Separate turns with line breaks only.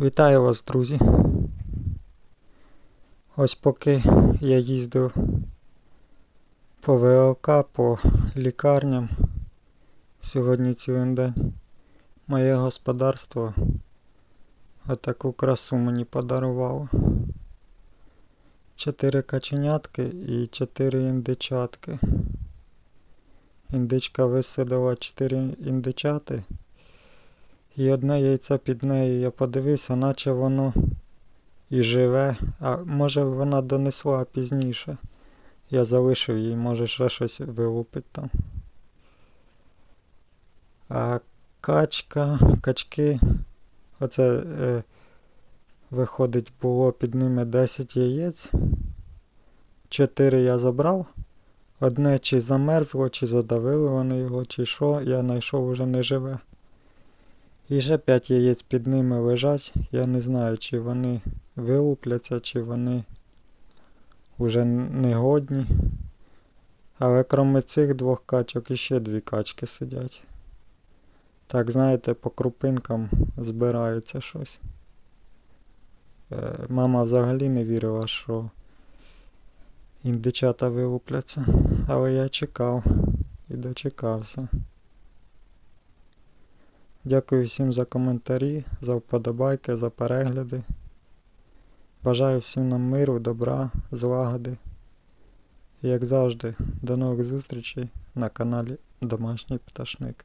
Вітаю вас, друзі. Ось поки я їздив по ВЛК, по лікарням, сьогодні цілий день, моє господарство отаку красу мені подарувало. Чотири каченятки і чотири індичатки. Індичка висадила чотири індичати. І одне яйце під нею я подивився, наче воно і живе. А може вона донесла пізніше. Я залишив їй, може ще щось вилупить там. А качка, качки, оце е, виходить, було під ними 10 яєць. 4 я забрав. Одне чи замерзло, чи задавили вони його, чи що, я знайшов уже не живе. І ще 5 яєць під ними лежать. Я не знаю, чи вони вилупляться, чи вони вже негодні. Але крім цих двох качок іще дві качки сидять. Так, знаєте, по крупинкам збирається щось. Е, мама взагалі не вірила, що індичата вилупляться. Але я чекав і дочекався. Дякую всім за коментарі, за вподобайки, за перегляди. Бажаю всім нам миру, добра, злагоди. І як завжди, до нових зустрічей на каналі Домашній Пташник.